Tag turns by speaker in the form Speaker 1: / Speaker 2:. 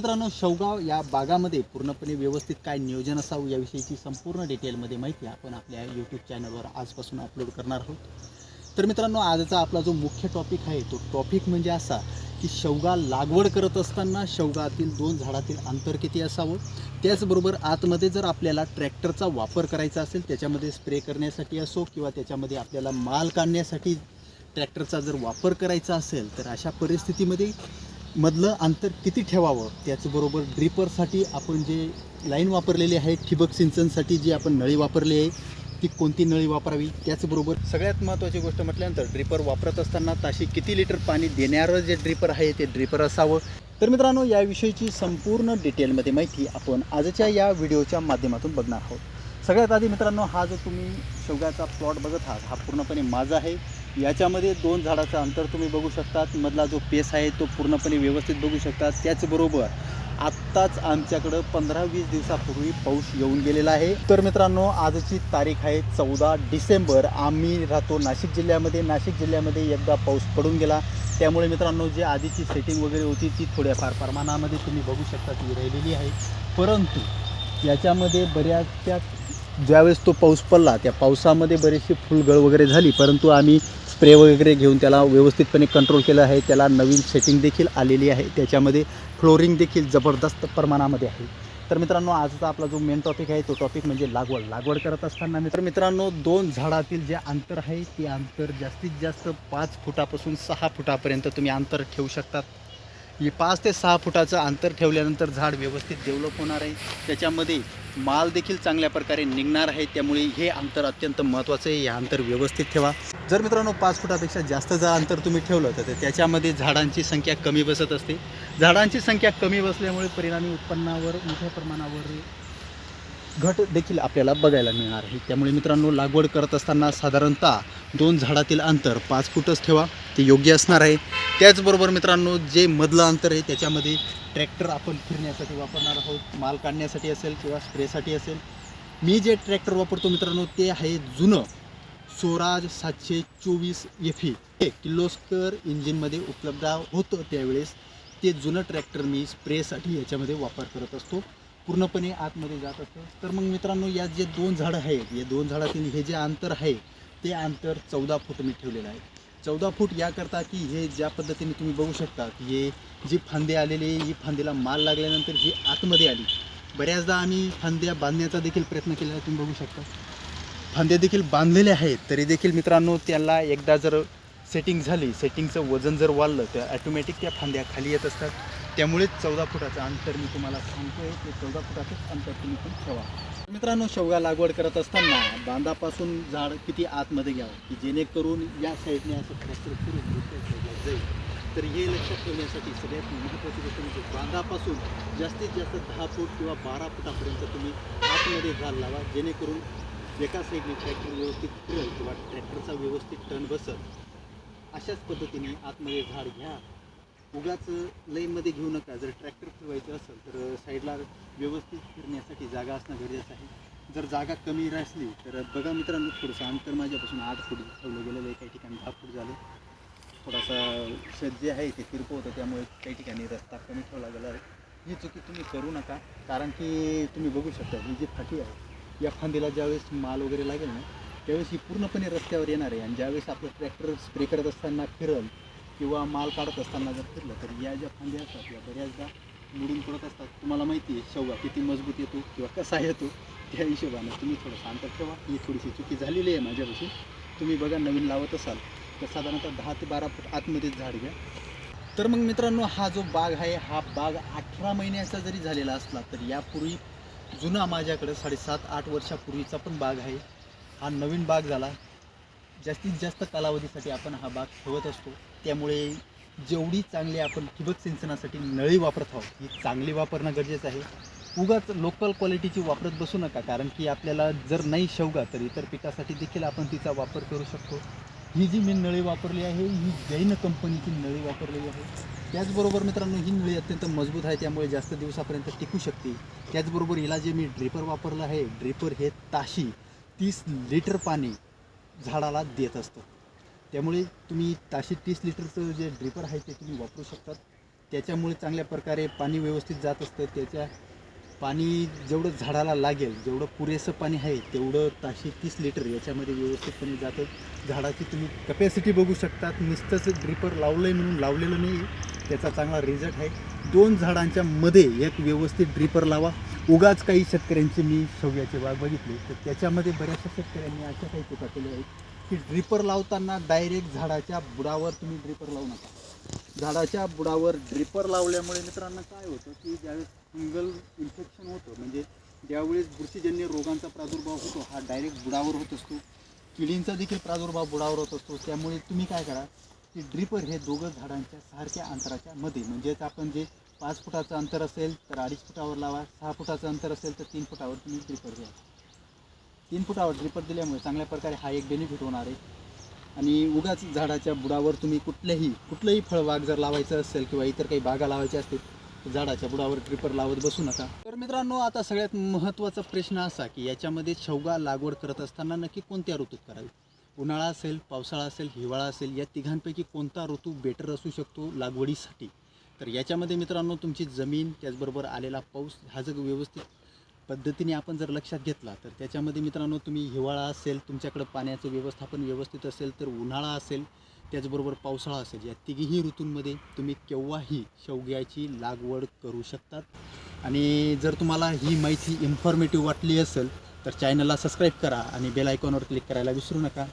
Speaker 1: मित्रांनो शेवगाव या बागामध्ये पूर्णपणे व्यवस्थित काय नियोजन असावं याविषयीची संपूर्ण डिटेलमध्ये माहिती आपण आपल्या यूट्यूब चॅनलवर आजपासून अपलोड करणार आहोत. तर मित्रांनो आजचा आपला जो मुख्य टॉपिक आहे तो टॉपिक म्हणजे असा की शेवगा लागवड करत असताना शेवगातील दोन झाडातील अंतर किती असावं? त्याचबरोबर आतमध्ये जर आपल्याला ट्रॅक्टरचा वापर करायचा असेल त्याच्यामध्ये स्प्रे करण्यासाठी असो किंवा त्याच्यामध्ये आपल्याला माल काढण्यासाठी ट्रॅक्टरचा जर वापर करायचा असेल तर अशा परिस्थितीमध्ये मधलं अंतर किती ठेवावं? त्याचबरोबर ड्रिपरसाठी आपण जे लाईन वापरलेली आहे ठिबक सिंचनसाठी जी आपण नळी वापरली आहे ती कोणती नळी वापरावी? त्याचबरोबर सगळ्यात महत्त्वाची गोष्ट म्हटल्यानंतर ड्रिपर वापरत असताना ताशी किती लिटर पाणी देणारं जे ड्रिपर आहे ते ड्रिपर असावं. तर मित्रांनो याविषयीची संपूर्ण डिटेलमध्ये माहिती आपण आजच्या या व्हिडिओच्या माध्यमातून बघणार आहोत. सगळ्यात आधी मित्रांनो हा जो तुम्ही शेवग्याचा प्लॉट बघत आहात हा पूर्णपणे माझा आहे. याच्यामध्ये दोन झाडाचं अंतर तुम्ही बघू शकतात. मधला जो पेस आहे तो पूर्णपणे व्यवस्थित बघू शकतात. त्याचबरोबर आत्ताच आमच्याकडं पंधरा वीस दिवसापूर्वी पाऊस येऊन गेलेला आहे. तर मित्रांनो आजची तारीख आहे चौदा डिसेंबर. आम्ही राहतो नाशिक जिल्ह्यामध्ये. नाशिक जिल्ह्यामध्ये एकदा पाऊस पडून गेला. त्यामुळे मित्रांनो जी आधीची सेटिंग वगैरे होती ती थोड्याफार प्रमाणामध्ये तुम्ही बघू शकता ती राहिलेली आहे. परंतु याच्यामध्ये बऱ्याचशा ज्यावेळेस तो पाऊस पडला त्या पावसामध्ये बरीचशी फुलगळ वगैरे झाली परंतु आम्ही स्प्रे वगैरे घेऊन त्याला व्यवस्थितपणे कंट्रोल केलं आहे. त्याला नवीन सेटिंग देखील आलेली आहे. त्याच्यामध्ये फ्लोरिंग देखील जबरदस्त प्रमाणामध्ये आहे. तर मित्रांनो आजचा आपला जो मेन टॉपिक आहे तो टॉपिक म्हणजे लागवड. लागवड करत असताना मित्र मित्रांनो दोन झाडातील जे अंतर आहे ते अंतर जास्तीत जास्त पाच फुटापासून सहा फुटापर्यंत तुम्ही अंतर ठेवू शकतात. म्हणजे पाच ते सहा फुटाचं अंतर ठेवल्यानंतर झाड व्यवस्थित डेव्हलप होणार आहे. त्याच्यामध्ये माल देखील चांगल्या प्रकारे निघणार आहे. त्यामुळे हे अंतर अत्यंत महत्त्वाचं आहे. हे अंतर व्यवस्थित ठेवा. जर मित्रांनो पाच फुटापेक्षा जास्त जर अंतर तुम्ही ठेवलं तर त्याच्यामध्ये झाडांची संख्या कमी बसत असते. झाडांची संख्या कमी बसल्यामुळे परिणामी उत्पन्नावर मोठ्या प्रमाणावर घट देखील आपल्याला बघायला मिळणार आहे. त्यामुळे मित्रांनो लागवड करत असताना साधारणतः दोन झाडातील अंतर पाच फुटच ठेवा. ते योग्य असणार आहे. त्याचबरोबर मित्रांनो जे मधलं अंतर आहे त्याच्यामध्ये ट्रॅक्टर आपण फिरण्यासाठी वापरणार आहोत. माल काढण्यासाठी असेल किंवा स्प्रेसाठी असेल. मी जे ट्रॅक्टर वापरतो मित्रांनो ते आहे जुनं स्वराज सातशे चोवीस एफ ई हे किर्लोस्कर इंजिनमध्ये उपलब्ध होतं त्यावेळेस. ते जुनं ट्रॅक्टर मी स्प्रेसाठी याच्यामध्ये वापर करत असतो. पूर्णपणे आतमध्ये जात असतो. तर मग मित्रांनो या जे दोन झाडं आहेत या दोन झाडातील हे जे अंतर आहे ते अंतर चौदा फूट मी ठेवलेलं आहे. चौदा फूट याकरता की हे ज्या पद्धतीने तुम्ही बघू शकता हे जी फांदे आलेली आहे, ही फांदीला माल लागल्यानंतर ही आतमध्ये आली. बऱ्याचदा आम्ही फांद्या बांधण्याचा देखील प्रयत्न केलेला तुम्ही बघू शकता. फांदे देखील बांधलेले आहेत तरी देखील मित्रांनो त्याला एकदा जर सेटिंग झाली सेटिंगचं वजन जर वाढलं तर ॲटोमॅटिक त्या फांद्या खाली येत असतात. त्यामुळेच चौदा फुटाचं अंतर मी तुम्हाला सांगतोय ते चौदा फुटाचंच अंतर तुम्ही पण ठेवा. मित्रांनो शेवगा लागवड करत असताना बांधापासून झाड किती आतमध्ये घ्यावं? की जेणेकरून या साईडने असं क्लस्टर करून दुसऱ्या साईडला जाईल? तर हे लक्षात ठेवण्यासाठी सगळ्यात महत्त्वाची गोष्ट म्हणजे बांधापासून जास्तीत जास्त दहा फूट किंवा बारा फुटापर्यंत तुम्ही आतमध्ये झाड लावा जेणेकरून एका साईडने ट्रॅक्टर व्यवस्थित फिरेल किंवा ट्रॅक्टरचा व्यवस्थित टर्न बसल. अशाच पद्धतीने आतमध्ये झाड घ्या. उगाच लईमध्ये घेऊ नका. जर ट्रॅक्टर फिरवायचं असेल तर साईडला व्यवस्थित फिरण्यासाठी जागा असणं गरजेचं आहे. जर जागा कमी असली तर बघा मित्रांनो थोडंसं अंतर माझ्यापासून आठ फूट ठेवलं गेलेलं आहे. काही ठिकाणी दहा फूट झालं. थोडासा शेत जे आहे ते तिरपं होतं त्यामुळे काही ठिकाणी रस्ता कमी ठेवला गेला आहे. ही चुकी तुम्ही करू नका कारण की तुम्ही बघू शकता ही जी फाटी आहे या फांदीला ज्यावेळेस माल वगैरे लागेल ना त्यावेळेस ही पूर्णपणे रस्त्यावर येणार आहे. आणि ज्यावेळेस आपलं ट्रॅक्टर स्प्रे करत असताना फिरल किंवा माल काढत असताना जर फिरलं तर या ज्या फांद्या असतात या बऱ्याचदा मुडून पडत असतात. तुम्हाला माहिती आहे शेवगा किती मजबूत येतो किंवा कसा येतो त्या हिशोबानं तुम्ही थोडं शांत ठेवा. ही थोडीशी चुकी झालेली आहे माझ्यापासून तुम्ही बघा नवीन लावत असाल तर साधारणतः दहा ते बारा फूट आतमध्येच झाड घ्या. तर मग मित्रांनो हा जो बाग आहे हा बाग अठरा महिन्याचा जरी झालेला असला तर यापूर्वी जुना माझ्याकडं साडेसात आठ वर्षापूर्वीचा पण बाग आहे. हा नवीन बाग झाला. जास्तीत जास्त कालावधीसाठी आपण हा भाग ठेवत असतो. त्यामुळे जेवढी चांगली आपण ठिबक सिंचनासाठी नळी वापरत आहोत ही चांगली वापरणं गरजेचं आहे. उगाच लोकल क्वालिटीची वापरत बसू नका कारण की आपल्याला जर नाही शेवगा तर इतर पिकासाठी देखील आपण तिचा वापर करू शकतो. ही जी मी नळी वापरली आहे ही जैन कंपनीची नळी वापरलेली आहे. त्याचबरोबर मित्रांनो ही नळी अत्यंत मजबूत आहे त्यामुळे जास्त दिवसापर्यंत टिकू शकते. त्याचबरोबर हिला जे मी ड्रिपर वापरलं आहे ड्रिपर हे ताशी तीस लिटर पाणी. झाडाला देत असतं. त्यामुळे तुम्ही ताशी तीस लिटरचं जे ड्रिपर आहे ते तुम्ही वापरू शकतात. त्याच्यामुळे चांगल्या प्रकारे पाणी व्यवस्थित जात असतं. त्याच्या पाणी जेवढं झाडाला लागेल जेवढं पुरेसं पाणी आहे तेवढं ताशे तीस लिटर याच्यामध्ये व्यवस्थितपणे जातं. झाडाची तुम्ही कपॅसिटी बघू शकतात. नुसतंच ड्रिपर लावलं आहे म्हणून लावलेलं नाही. त्याचा चांगला रिझल्ट आहे. दोन झाडांच्या मध्ये एक व्यवस्थित ड्रिपर लावा. उगाच काही शेतकऱ्यांचे मी शेवग्याचे बाग बघितले तर त्याच्यामध्ये बऱ्याचशा शेतकऱ्यांनी अशा काही चुका केल्या आहेत की ड्रिपर लावताना डायरेक्ट झाडाच्या बुडावर तुम्ही ड्रिपर लावू नका. झाडाच्या बुडावर ड्रिपर लावल्यामुळे मित्रांनो काय होतं की ज्यावेळेस फंगल इन्फेक्शन होतं म्हणजे ज्यावेळेस बुरशीजन्य रोगांचा प्रादुर्भाव होतो हा डायरेक्ट बुडावर होत असतो. किडींचा देखील प्रादुर्भाव बुडावर होत असतो. त्यामुळे तुम्ही काय करा की ड्रिपर हे दोघं झाडांच्या सारख्या अंतराच्या मध्ये म्हणजेच आपण जे पाच फुटाचं अंतर असेल तर अडीच फुटावर लावा सहा फुटाचं अंतर असेल तर तीन फुटावर तुम्ही ड्रिपर द्या तीन फुटावर ड्रिपर दिल्यामुळे चांगल्या प्रकारे हा एक बेनिफिट होणार आहे. आणि उगाच झाडाच्या बुडावर तुम्ही कुठल्याही कुठलंही फळबाग जर लावायचं असेल किंवा इतर काही बागा लावायच्या असतील तर झाडाच्या बुडावर ट्रिपर लावत बसू नका. तर मित्रांनो आता सगळ्यात महत्त्वाचा प्रश्न असा की याच्यामध्ये शेवगा लागवड करत असताना नक्की कोणत्या ऋतूत करावी? उन्हाळा असेल पावसाळा असेल हिवाळा असेल या तिघांपैकी कोणता ऋतू बेटर असू शकतो लागवडीसाठी? तर याच्यामध्ये मित्रांनो तुमची जमीन त्याचबरोबर आलेला पाऊस हा जर व्यवस्थित पद्धतीने आपण जर लक्षात घेतला तर त्याच्यामध्ये मित्रांनो तुम्ही हिवाळा असेल तुमच्याकडं पाण्याचं व्यवस्थापन व्यवस्थित असेल तर उन्हाळा असेल त्याचबरोबर पावसाळा असेल या तिघीही ऋतूंमध्ये तुम्ही केव्हाही शेवग्याची लागवड करू शकतात. आणि जर तुम्हाला ही माहिती इन्फॉर्मेटिव्ह वाटली असेल तर चॅनलला सबस्क्राईब करा आणि बेल आयकॉनवर क्लिक करायला विसरू नका.